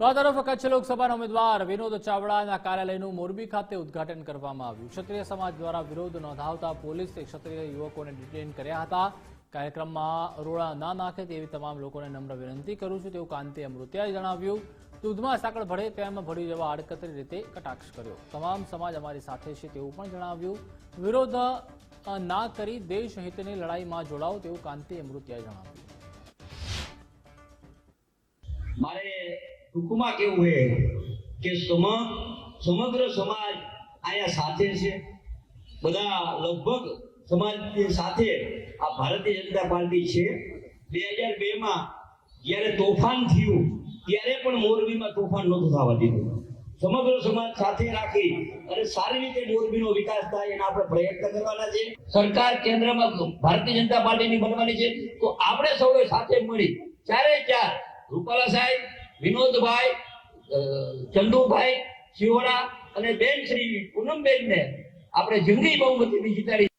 તો આ તરફ કચ્છ લોકસભાના ઉમેદવાર વિનોદ ચાવડાના કાર્યાલયનું મોરબી ખાતે ઉદઘાટન કરવામાં આવ્યું. ક્ષત્રિય સમાજ દ્વારા વિરોધ નોંધાવતા પોલીસે ક્ષત્રિય યુવકોને ડિટેન કર્યા હતા. કાર્યક્રમમાં રોળા ના નાખે તેવી તમામ લોકોને નમ્ર વિનંતી કરું છું. તેવું કાંતિ અમૃત્યાએ જણાવ્યું, દૂધમાં સાકળ ભળે તેમ ભળી જવા આડકતરી રીતે કટાક્ષ કર્યો. તમામ સમાજ અમારી સાથે છે તેવું પણ જણાવ્યું. વિરોધ ના કરી દેશ હિતની લડાઈમાં જોડાઓ, તેવું કાંતિ અમૃત્યાએ જણાવ્યું. ટૂંકમાં કેવું છે કે સમ સમગ્ર સમાજ અહીંયા સાથે છે. બધા લગભગ સમાજની સાથે આ ભારતીય જનતા પાર્ટી છે. બે હજાર બેમાં જ્યારે તોફાન થયું, ત્યારે પણ મોરબીમાં તોફાન નહોતું થવા દીધું. સમગ્ર સમાજ સાથે રાખી અને સારી રીતે મોરબીનો વિકાસ થાય એના આપણે પ્રયત્ન કરવાના છે. સરકાર કેન્દ્રમાં ભારતીય જનતા પાર્ટીની બનવાની છે. તો આપણે સૌએ સાથે મળી, ચારે ચાર, રૂપાલા સાહેબ વિનોદભાઈ ચંદુભાઈ શિવરા અને બેન શ્રી પૂનમબેન ને આપણે જંગી બહુમતીથી જીતાડી